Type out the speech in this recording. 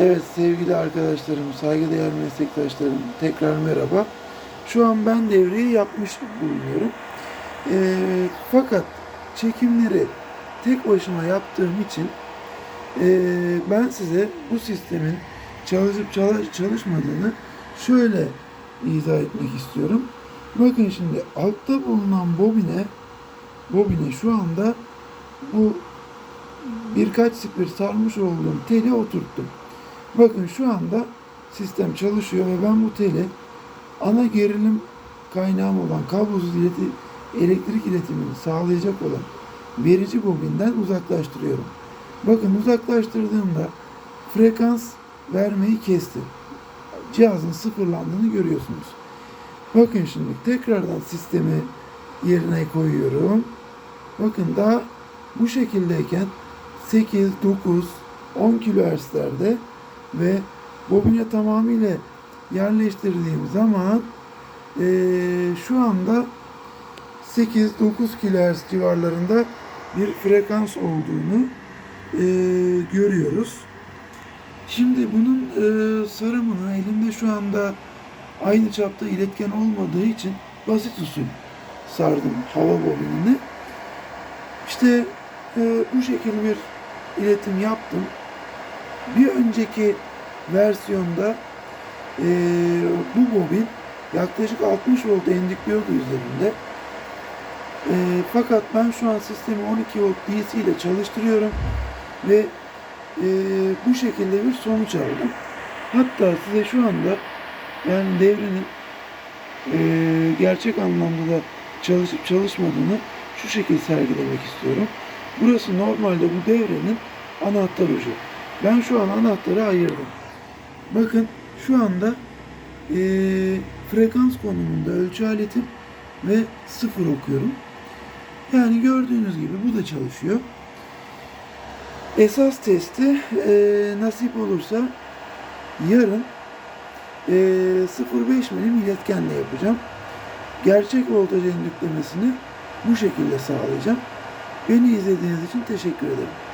Evet sevgili arkadaşlarım, saygıdeğer meslektaşlarım tekrar merhaba. Şu an ben devreyi yapmış bulunuyorum. Ee, fakat çekimleri tek başıma yaptığım için ee, ben size bu sistemin çalışıp çalış- çalışmadığını şöyle izah etmek istiyorum. Bakın şimdi altta bulunan bobine bobine şu anda bu birkaç spir sarmış olduğum teli oturttum. Bakın şu anda sistem çalışıyor ve ben bu teli ana gerilim kaynağım olan kablosuz ileti, elektrik iletimini sağlayacak olan verici bobinden uzaklaştırıyorum. Bakın uzaklaştırdığımda frekans vermeyi kesti. Cihazın sıfırlandığını görüyorsunuz. Bakın şimdi tekrardan sistemi yerine koyuyorum. Bakın daha bu şekildeyken 8, 9, 10 kilohertzlerde ve bobine tamamıyla yerleştirdiğim zaman eee, şu anda 8-9 kilohertz civarlarında bir frekans olduğunu eee, görüyoruz. Şimdi bunun eee, sarımını elimde şu anda aynı çapta iletken olmadığı için basit usul sardım hava bobinini. İşte eee, bu şekil bir iletim yaptım. Bir önceki versiyonda eee, bu bobin yaklaşık 60 volt endüklüyordu üzerinde. Eee, fakat ben şu an sistemi 12 volt DC ile çalıştırıyorum ve eee, bu şekilde bir sonuç aldım. Hatta size şu anda yani devrenin eee, gerçek anlamda da çalışıp çalışmadığını şu şekilde sergilemek istiyorum. Burası normalde bu devrenin anahtar ucu. Ben şu an anahtarı ayırdım. Bakın şu anda eee, frekans konumunda ölçü aletim ve sıfır okuyorum. Yani gördüğünüz gibi bu da çalışıyor. Esas testi eee, nasip olursa yarın eee 0.5 milim iletkenle yapacağım. Gerçek voltaj endüklemesini bu şekilde sağlayacağım. Beni izlediğiniz için teşekkür ederim.